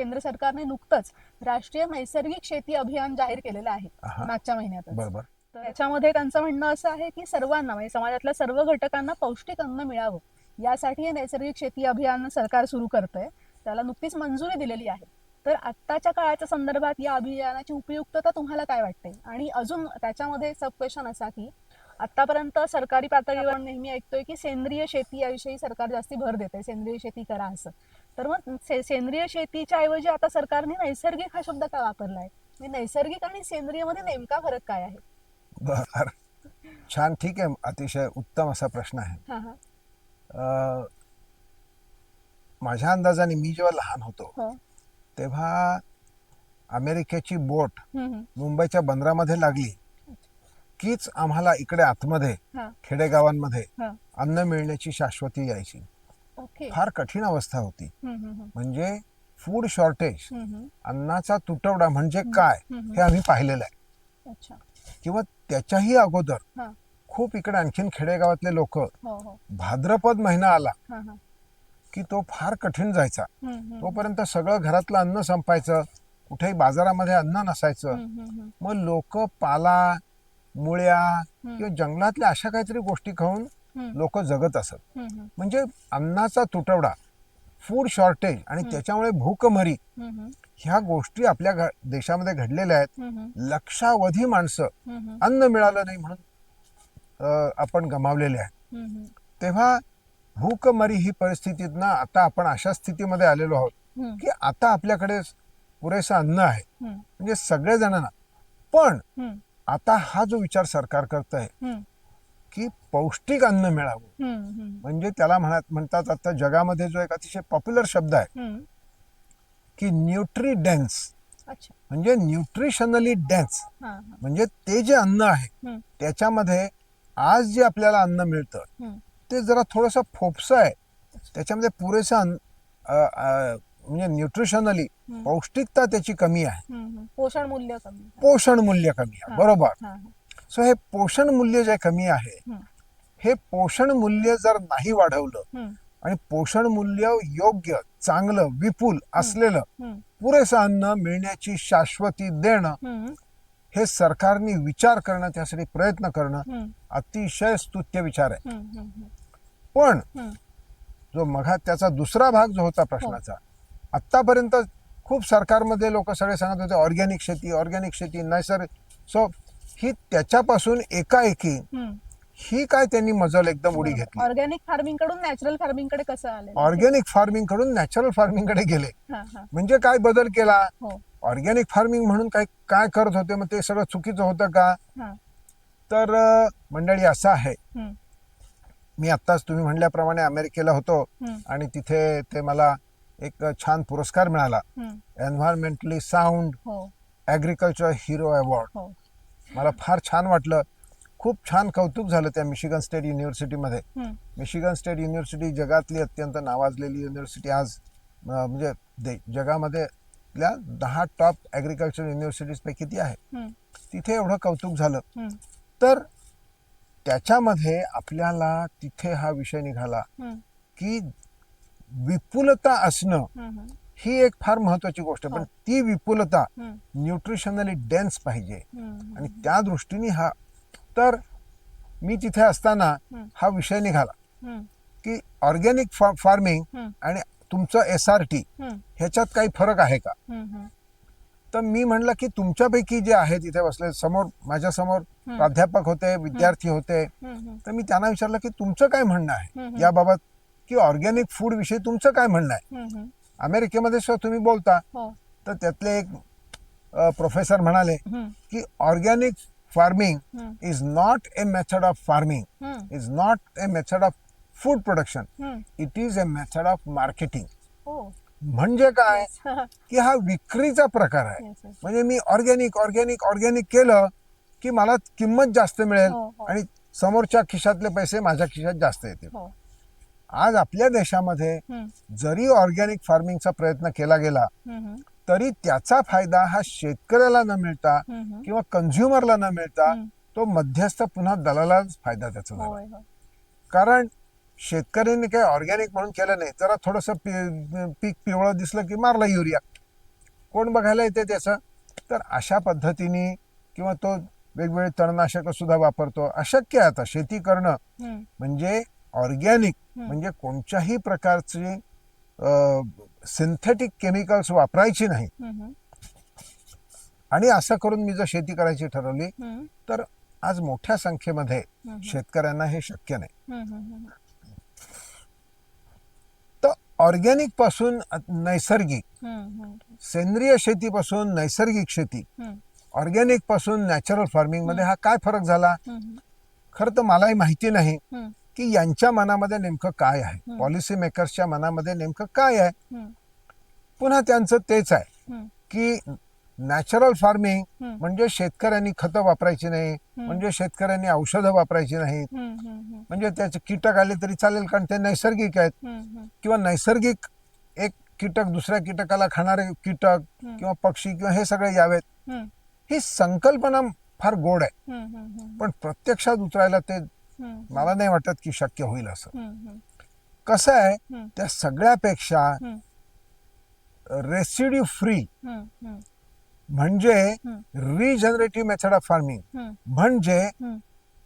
केंद्र सरकारने नुकतंच राष्ट्रीय नैसर्गिक शेती अभियान जाहीर केलेलं आहे हा, मागच्या महिन्यातच. बरोबर. तर याच्यामध्ये त्यांचं म्हणणं असं आहे की सर्वांना म्हणजे समाजातल्या सर्व घटकांना पौष्टिक अन्न मिळावं. यासाठी हे नैसर्गिक शेती अभियान सरकार सुरू करतंय. त्याला नुकतीच मंजुरी दिलेली आहे. तर आत्ताच्या काळाच्या संदर्भात या अभियानाची उपयुक्तता तुम्हाला काय वाटते? आणि अजून त्याच्यामध्ये सब क्वेश्चन असा की आतापर्यंत सरकारी पातळीवर नेहमी ऐकतोय की सेंद्रिय शेती याविषयी सरकार जास्ती भर देते सेंद्रिय शेती करा असं. तर मग सेंद्रिय शेतीच्या ऐवजी आता सरकारने नैसर्गिक हा शब्द का वापरलाय? म्हणजे नैसर्गिक आणि सेंद्रियमध्ये नेमका फरक काय आहे? बर. छान ठीक आहे. अतिशय उत्तम असा प्रश्न आहे. अं, माझ्या अंदाजाने मी जेव्हा लहान होतो तेव्हा अमेरिकेची बोट. मुंबईच्या बंदरामध्ये लागली. कीच आम्हाला इकडे आतमध्ये हा. खेडेगावांमध्ये हा. अन्न मिळण्याची शाश्वती यायची. ओके. फार कठीण अवस्था होती. हम्म, हम्म, हम्म. म्हणजे फूड शॉर्टेज हम्म, हम्म. अन्नाचा तुटवडा म्हणजे काय हम्म. हे आम्ही पाहिलेलं आहे. अच्छा. किंवा त्याच्याही अगोदर हा. खूप इकडे आणखीन खेडेगावातले लोक हो हो. भाद्रपद महिना आला हा हा. की तो फार कठीण जायचा. हम्म, हम्म. तोपर्यंत सगळं घरातलं अन्न संपायचं कुठेही बाजारामध्ये अन्न नसायचं. हम्म, हम्म, हम्म. मग लोक पाला मुळ्या किंवा जंगलातल्या अशा काहीतरी गोष्टी खाऊन लोक जगत असत. म्हणजे अन्नाचा तुटवडा फूड शॉर्टेज आणि त्याच्यामुळे भूकमरी. ह्या गोष्टी आपल्या देशामध्ये घडलेल्या आहेत. लक्षावधी माणसं. अन्न मिळालं नाही म्हणून आपण गमावलेले आहे हम्म, हम्म. तेव्हा भूकमरी ही परिस्थितीतनं आता आपण अशा स्थितीमध्ये आलेलो आहोत की आता आपल्याकडे पुरेसं अन्न आहे. म्हणजे सगळेजणांना. पण आता हा जो विचार सरकार करत आहे की पौष्टिक अन्न मिळावं. म्हणजे त्याला म्हणत म्हणतात आता जगामध्ये जो एक अतिशय पॉप्युलर शब्द आहे. की न्यूट्री डेन्स म्हणजे न्यूट्रिशनली डेन्स म्हणजे ते जे अन्न आहे त्याच्यामध्ये आज जे आपल्याला अन्न मिळतं. ते जरा थोडंसं फोपसं आहे. त्याच्यामध्ये पुरेसं म्हणजे न्यूट्रिशनली. पौष्टिकता त्याची कमी आहे. पोषण मूल्य कमी पोषण मूल्य कमी आहे. हा. बरोबर. हा, हा. सो हे पोषण मूल्य जे कमी आहे हे पोषण मूल्य जर नाही वाढवलं आणि पोषण मूल्य योग्य चांगलं विपुल असलेलं पुरेसं अन्न मिळण्याची शाश्वती देणं हे सरकारने विचार करणं त्यासाठी प्रयत्न करणं अतिशय स्तुत्य विचार आहे. पण. जो मघा त्याचा दुसरा भाग जो होता प्रश्नाचा आतापर्यंत खूप सरकारमध्ये लोक सगळे सांगत होते ऑर्गॅनिक शेती ऑर्गॅनिक शेती नैसर्गिक सो ही त्याच्यापासून एकाएकी. ही काय त्यांनी मजल एकदम उडी घेतली. ऑर्गॅनिक फार्मिंगकडून नॅचरल फार्मिंगकडे कसं आले ऑर्गॅनिक फार्मिंगकडून नॅचरल फार्मिंगकडे गेले. हा हा. म्हणजे काय बदल केला? हो. ऑर्गॅनिक फार्मिंग म्हणून काय काय करत होते? मग ते सगळं चुकीचं होतं का? हा. तर मंडळी असं आहे. मी आत्ताच तुम्ही म्हणल्याप्रमाणे अमेरिकेला होतो आणि तिथे ते मला एक छान पुरस्कार मिळाला. Environmentally sound agriculture hero award मला फार छान वाटलं. खूप छान कौतुक झालं त्या मिशिगन स्टेट युनिव्हर्सिटीमध्ये मिशिगन स्टेट युनिव्हर्सिटी जगातली अत्यंत नावाजलेली युनिव्हर्सिटी आज म्हणजे दे जगामधल्या दहा टॉप ॲग्रिकल्चर युनिव्हर्सिटीजपैकी ती आहे. तिथे एवढं कौतुक झालं. तर त्याच्यामध्ये आपल्याला तिथे हा विषय निघाला की विपुलता असणं ही एक फार महत्वाची गोष्ट पण हो. ती विपुलता न्यूट्रिशनली डेन्स पाहिजे. आणि त्या दृष्टीने हा तर मी तिथे असताना. हा. विषय निघाला की ऑर्गॅनिक फार्मिंग आणि तुमचं एस आर टी ह्याच्यात काही फरक आहे का? तर मी म्हणलं की तुमच्यापैकी जे आहे तिथे बसले समोर माझ्यासमोर. प्राध्यापक होते विद्यार्थी होते. तर मी त्यांना विचारलं की तुमचं काय म्हणणं आहे. याबाबत की ऑर्गॅनिक फूड विषयी तुमचं काय म्हणणं आहे. अमेरिकेमध्ये सुद्धा तुम्ही बोलता. हो. तर त्यातले एक प्रोफेसर म्हणाले की organic farming is not a method of farming is not a method of food production. It is a method of marketing म्हणजे काय? की हा विक्रीचा प्रकार आहे. म्हणजे मी ऑर्गॅनिक ऑर्गॅनिक ऑर्गॅनिक केलं की मला किंमत जास्त मिळेल हो, हो. आणि समोरच्या खिशातले पैसे माझ्या खिशात जास्त येतील. आज आपल्या देशामध्ये जरी ऑर्गॅनिक फार्मिंगचा प्रयत्न केला गेला तरी त्याचा फायदा हा शेतकऱ्याला न मिळता. किंवा कन्झ्युमरला न मिळता. तो मध्यस्थ पुन्हा दलालाच फायदा त्याचा झाला. कारण शेतकऱ्यांनी काही ऑर्गॅनिक म्हणून केलं नाही. जरा थोडंसं पीक पिवळं दिसलं की मारला युरिया. कोण बघायला येते त्याचं? तर अशा पद्धतीने किंवा तो वेगवेगळे तणनाशकं सुद्धा वापरतो. अशक्य आहे आता शेती करणं. म्हणजे ऑर्गॅनिक. म्हणजे कोणत्याही प्रकारचे सिंथेटिक केमिकल्स वापरायची नाही. आणि असं करून मी जर शेती करायची ठरवली तर आज मोठ्या संख्येमध्ये शेतकऱ्यांना हे शक्य नाही. तर ऑर्गॅनिकपासून नैसर्गिक सेंद्रिय शेतीपासून नैसर्गिक शेती ऑर्गॅनिकपासून नॅचरल फार्मिंगमध्ये हा. काय फरक झाला? खरं तर मलाही माहिती नाही. की यांच्या मनामध्ये नेमकं काय आहे. पॉलिसी मेकर्सच्या मनामध्ये नेमकं काय आहे? पुन्हा त्यांचं तेच आहे की नॅचरल फार्मिंग. म्हणजे शेतकऱ्यांनी खतं वापरायची नाही म्हणजे शेतकऱ्यांनी औषधं वापरायची नाहीत म्हणजे त्याचे कीटक आले तरी चालेल कारण ते नैसर्गिक आहेत. किंवा नैसर्गिक एक कीटक दुसऱ्या कीटकाला खाणारे कीटक. किंवा पक्षी किंवा हे सगळे यावेत. ही. संकल्पना फार गोड आहे. पण प्रत्यक्षात उतरायला ते मला नाही वाटत की शक्य होईल असं कसं आहे. त्या सगळ्यापेक्षा. रेसिड्यू फ्री म्हणजे. रिजनरेटिव्ह मेथड ऑफ फार्मिंग म्हणजे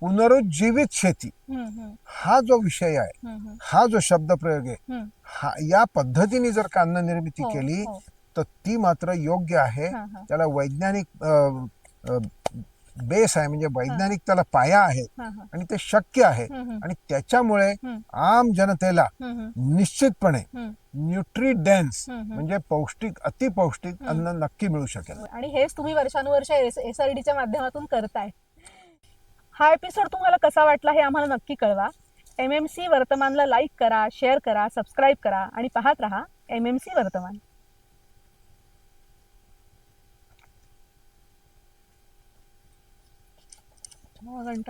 पुनरुज्जीवित शेती हा जो विषय आहे हा जो शब्द प्रयोग आहे. हा या पद्धतीने जर का अन्न निर्मिती हो, केली हो. तर ती मात्र योग्य आहे. त्याला वैज्ञानिक बेस आहे म्हणजे वैज्ञानिक त्याला पाया आहे. आणि ते शक्य आहे. आणि त्याच्यामुळे. आम जनतेला निश्चितपणे. Nutrient dense. म्हणजे पौष्टिक अतिपौष्टिक अन्न नक्की मिळू शकेल. आणि हेच तुम्ही वर्षानुवर्ष एस आर डीच्या माध्यमातून करताय. हा एपिसोड तुम्हाला कसा वाटला हे आम्हाला नक्की कळवा. एम एम सी वर्तमानला लाईक करा शेअर करा सबस्क्राईब करा आणि पाहत रहा एम एम सी वर्तमान. ಮೂರು ಗಂಟ.